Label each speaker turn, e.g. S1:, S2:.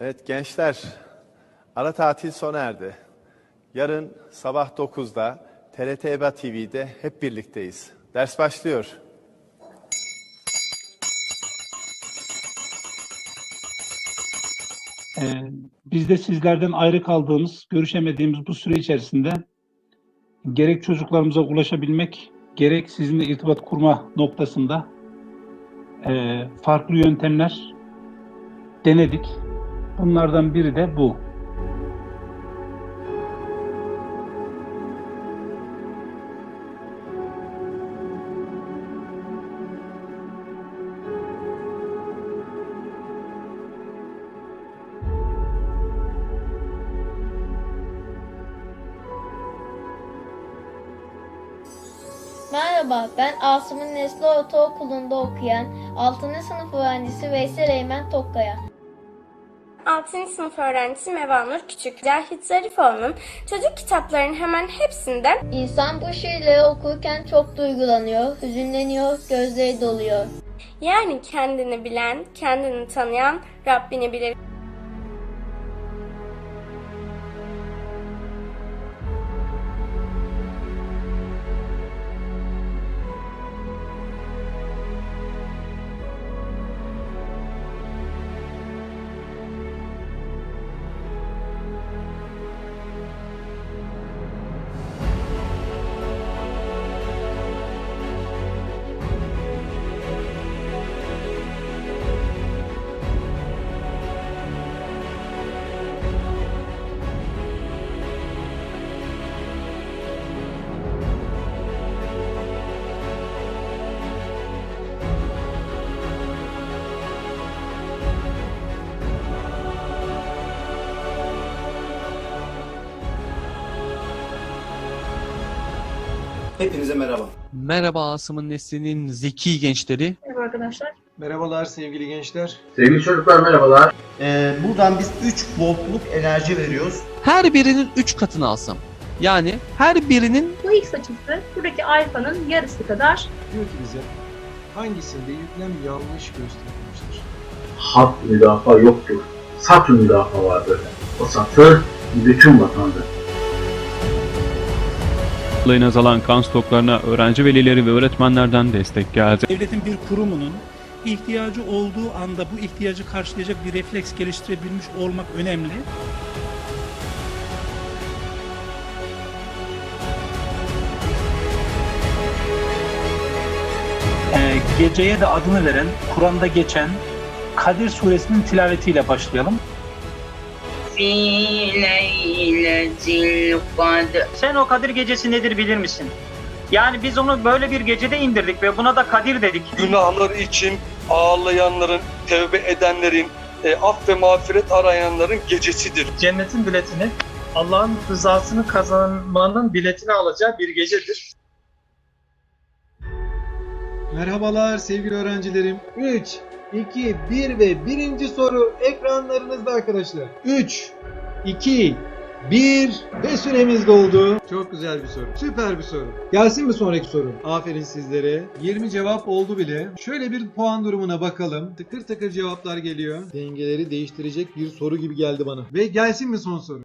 S1: Evet gençler, ara tatil sona erdi. Yarın sabah 9'da TRT EBA TV'de hep birlikteyiz. Ders başlıyor.
S2: Ee, biz de sizlerden ayrı kaldığımız, görüşemediğimiz bu süre içerisinde gerek çocuklarımıza ulaşabilmek, gerek sizinle irtibat kurma noktasında e, farklı yöntemler denedik. Bunlardan biri de bu.
S3: Merhaba, ben Asım'ın Nesli Ortaokulu'nda okuyan 6. sınıf öğrencisi Veysel Eymen Tokkaya.
S4: 6. sınıf öğrencisi Mevanur Küçük. Cahit Zarifoğlu'nun çocuk kitaplarının hemen hepsinde
S3: İnsan bu şiirleri okurken çok duygulanıyor, hüzünleniyor, gözleri doluyor.
S4: yani kendini bilen, kendini tanıyan Rabbini bilir.
S5: Hepinize merhaba.
S6: Merhaba Asım'ın neslinin zeki gençleri.
S7: Merhabalar sevgili gençler.
S5: Sevgili çocuklar merhabalar. Ee, buradan biz 3 voltluk enerji veriyoruz.
S6: Her birinin 3 katını alsam. Yani her birinin
S8: Bu X açısı buradaki alfanın yarısı kadar
S7: Diyor ki bize hangisinde yüklem yanlış gösterilmiştir?
S5: Hat müdafaa yoktur. Satür müdafaa vardır. O satır bütün vatandır.
S9: Yılın azalan kan stoklarına öğrenci velileri ve öğretmenlerden destek geldi.
S10: Devletin bir kurumunun ihtiyacı olduğu anda bu ihtiyacı karşılayacak bir refleks geliştirebilmiş olmak önemli.
S2: Ee, geceye de adını veren, Kur'an'da geçen Kadir suresinin tilavetiyle başlayalım.
S11: Sen o Kadir gecesi nedir bilir misin? Yani biz onu böyle bir gecede indirdik ve buna da Kadir dedik.
S7: Günahları için ağlayanların, tevbe edenlerin, e, af ve mağfiret arayanların gecesidir.
S11: Cennetin biletini Allah'ın rızasını kazanmanın biletini alacağı bir gecedir.
S7: Merhabalar sevgili öğrencilerim. 3, 2, 1 ve birinci soru ekranlarınızda arkadaşlar. 3, 2, 1 ve süremiz doldu. Çok güzel bir soru. Süper bir soru. Gelsin mi sonraki soru? Aferin sizlere. 20 cevap oldu bile. Şöyle bir puan durumuna bakalım. Tıkır tıkır cevaplar geliyor. Dengeleri değiştirecek bir soru gibi geldi bana. Ve gelsin mi son soru?